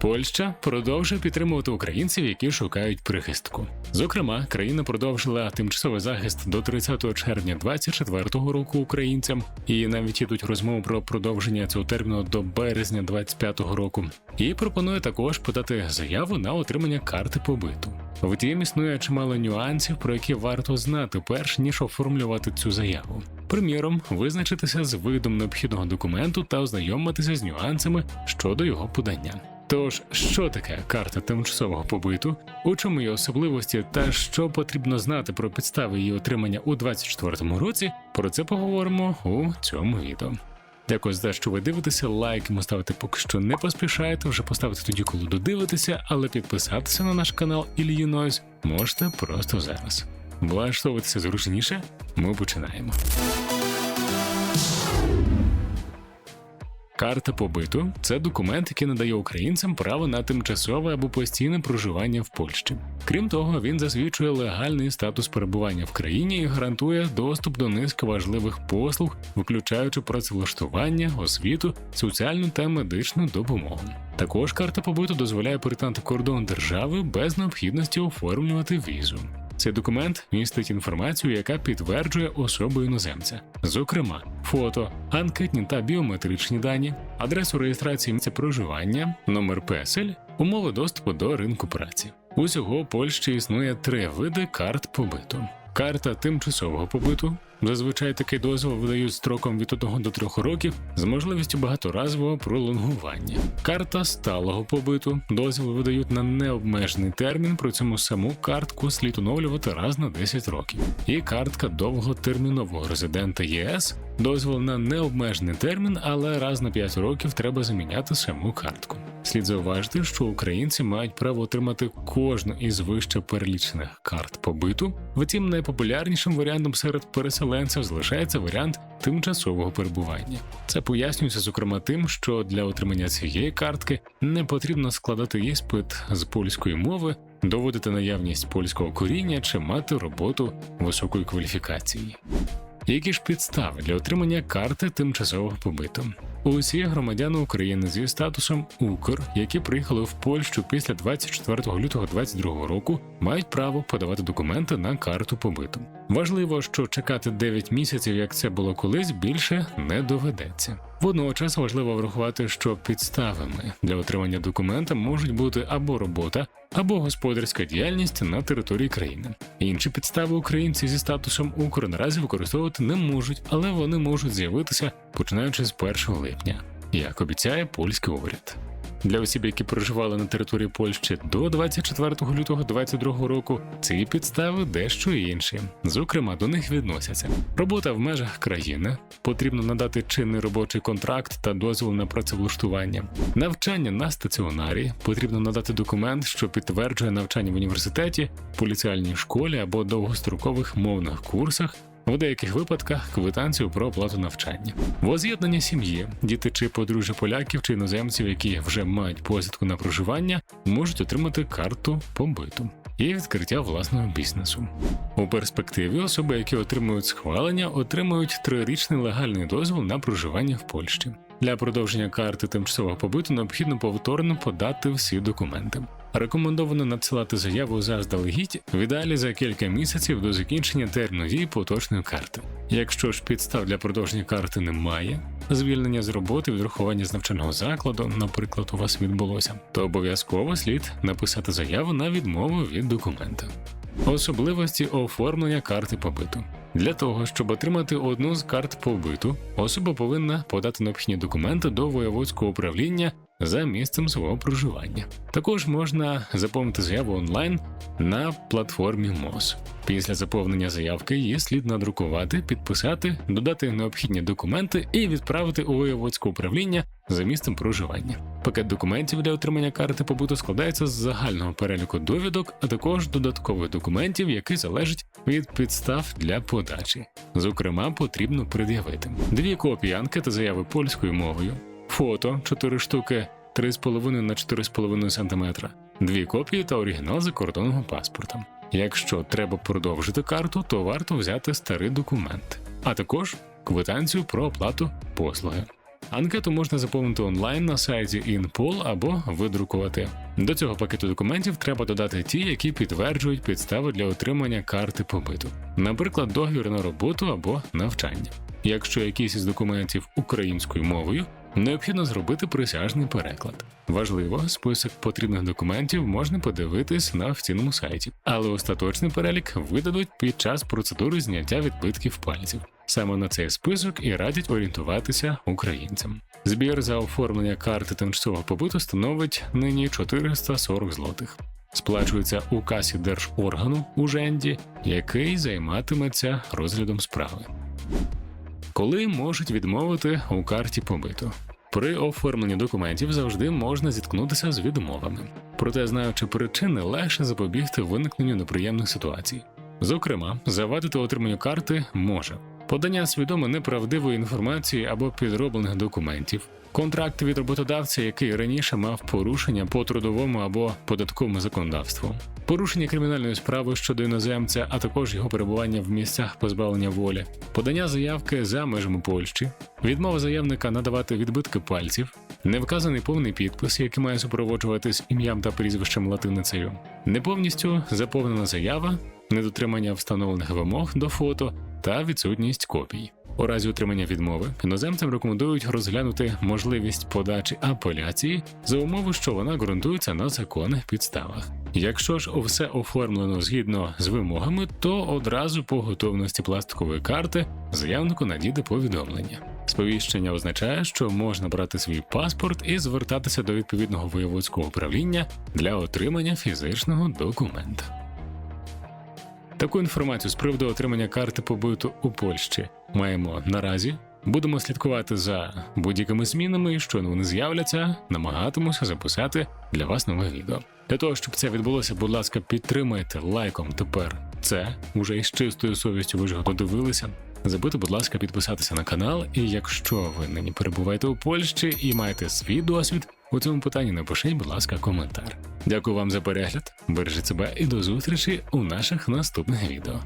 Польща продовжує підтримувати українців, які шукають прихистку. Зокрема, країна продовжила тимчасовий захист до 30 червня 2024 року українцям, і навіть ідуть розмови про продовження цього терміну до березня 2025 року. І пропонує також подати заяву на отримання карти побиту. Втім, існує чимало нюансів, про які варто знати, перш ніж оформлювати цю заяву. Приміром, визначитися з видом необхідного документу та ознайомитися з нюансами щодо його подання. Тож, що таке карта тимчасового побиту, у чому її особливості та що потрібно знати про підстави її отримання у 2024 році, про це поговоримо у цьому відео. Дякую за те, що ви дивитеся. Лайк йому ставити поки що не поспішаєте, вже поставити тоді, коли додивитеся, але підписатися на наш канал Ілью Нойз можете просто зараз. Влаштовуватися зручніше, ми починаємо. Карта побиту це документ, який надає українцям право на тимчасове або постійне проживання в Польщі. Крім того, він засвідчує легальний статус перебування в країні і гарантує доступ до низки важливих послуг, включаючи працевлаштування, освіту, соціальну та медичну допомогу. Також карта побиту дозволяє перетнути кордон держави без необхідності оформлювати візу. Цей документ містить інформацію, яка підтверджує особу іноземця, зокрема, фото, анкетні та біометричні дані, адресу реєстрації місця проживання, номер песель, умови доступу до ринку праці. Усього Польщі існує три види карт побиту: карта тимчасового побиту. Зазвичай такий дозвіл видають строком від 1 до 3 років з можливістю багаторазового пролонгування. Карта сталого побиту. Дозвіл видають на необмежений термін, при цьому саму картку слід оновлювати раз на 10 років. І картка довготермінового резидента ЄС. Дозвіл на необмежений термін, але раз на 5 років треба заміняти саму картку. Слід зауважити, що українці мають право отримати кожну із вище перелічених карт побиту. Втім, найпопулярнішим варіантом серед переселенців залишається варіант тимчасового перебування. Це пояснюється зокрема тим, що для отримання цієї картки не потрібно складати іспит з польської мови, доводити наявність польського коріння чи мати роботу високої кваліфікації. Які ж підстави для отримання карти тимчасового побиту? Усі громадяни України зі статусом Укр, які приїхали в Польщу після 24 лютого 2022 року, мають право подавати документи на карту побиту. Важливо, що чекати 9 місяців, як це було колись, більше не доведеться. Водночас важливо врахувати, що підставами для отримання документа можуть бути або робота, або господарська діяльність на території країни. Інші підстави українці зі статусом Укр наразі використовувати не можуть, але вони можуть з'явитися починаючи з 1 липня, як обіцяє польський уряд. Для осіб, які проживали на території Польщі до 24 лютого 2022 року, ці підстави дещо інші. Зокрема, до них відносяться робота в межах країни, потрібно надати чинний робочий контракт та дозвіл на працевлаштування, навчання на стаціонарі, потрібно надати документ, що підтверджує навчання в університеті, поліціальній школі або довгострокових мовних курсах. В деяких випадках квитанцію про оплату навчання, воз'єднання сім'ї, діти чи подружжя поляків чи іноземців, які вже мають посвідку на проживання, можуть отримати карту побиту і відкриття власного бізнесу. У перспективі особи, які отримують схвалення, отримують трирічний легальний дозвіл на проживання в Польщі. Для продовження карти тимчасового побиту необхідно повторно подати всі документи. Рекомендовано надсилати заяву заздалегідь в ідеалі за кілька місяців до закінчення терміну дії поточної карти. Якщо ж підстав для продовження карти немає, звільнення з роботи, відрахування з навчального закладу, наприклад, у вас відбулося, то обов'язково слід написати заяву на відмову від документа. Особливості оформлення карти побиту. Для того, щоб отримати одну з карт побиту, особа повинна подати необхідні документи до воєводського управління за місцем свого проживання. Також можна заповнити заяву онлайн на платформі МОЗ. Після заповнення заявки її слід надрукувати, підписати, додати необхідні документи і відправити у воєводське управління за місцем проживання. Пакет документів для отримання карти побуту складається з загального переліку довідок, а також додаткових документів, які залежать від підстав для подачі. Зокрема, потрібно пред'явити дві копії анкети заяви польською мовою, фото 4 штуки 3,5 на 4,5 см, дві копії та оригінал закордонного паспорта. Якщо треба продовжити карту, то варто взяти старий документ, а також квитанцію про оплату послуги. Анкету можна заповнити онлайн на сайті InPol або видрукувати. До цього пакету документів треба додати ті, які підтверджують підстави для отримання карти побиту, наприклад, договір на роботу або навчання. Якщо якийсь із документів українською мовою, необхідно зробити присяжний переклад. Важливо, список потрібних документів можна подивитись на офіційному сайті, але остаточний перелік видадуть під час процедури зняття відбитків пальців. Саме на цей список і радять орієнтуватися українцям. Збір за оформлення карти тимчасового побуту становить нині 440 злотих. Сплачується у касі держоргану у Женді, який займатиметься розглядом справи. Коли можуть відмовити у карті побиту? При оформленні документів завжди можна зіткнутися з відмовами. Проте, знаючи причини, легше запобігти виникненню неприємних ситуацій. Зокрема, завадити отриманню карти може подання свідомо неправдивої інформації або підроблених документів, контракт від роботодавця, який раніше мав порушення по трудовому або податковому законодавству, порушення кримінальної справи щодо іноземця, а також його перебування в місцях позбавлення волі, подання заявки за межами Польщі, відмова заявника надавати відбитки пальців, невказаний повний підпис, який має супроводжуватись ім'ям та прізвищем латиницею, не повністю заповнена заява, недотримання встановлених вимог до фото та відсутність копій. У разі отримання відмови іноземцям рекомендують розглянути можливість подачі апеляції за умови, що вона ґрунтується на законних підставах. Якщо ж все оформлено згідно з вимогами, то одразу по готовності пластикової карти заявнику надійде повідомлення. Сповіщення означає, що можна брати свій паспорт і звертатися до відповідного воєводського управління для отримання фізичного документа. Таку інформацію з приводу отримання карти побиту у Польщі маємо наразі. Будемо слідкувати за будь-якими змінами, що вони з'являться, намагатимуся записати для вас нове відео. Для того, щоб це відбулося, будь ласка, підтримайте лайком тепер це уже із чистою совістю ви ж його подивилися. Забудьте, будь ласка, підписатися на канал. І якщо ви нині перебуваєте у Польщі і маєте свій досвід у цьому питанні, напишіть, будь ласка, коментар. Дякую вам за перегляд, бережіть себе і до зустрічі у наших наступних відео.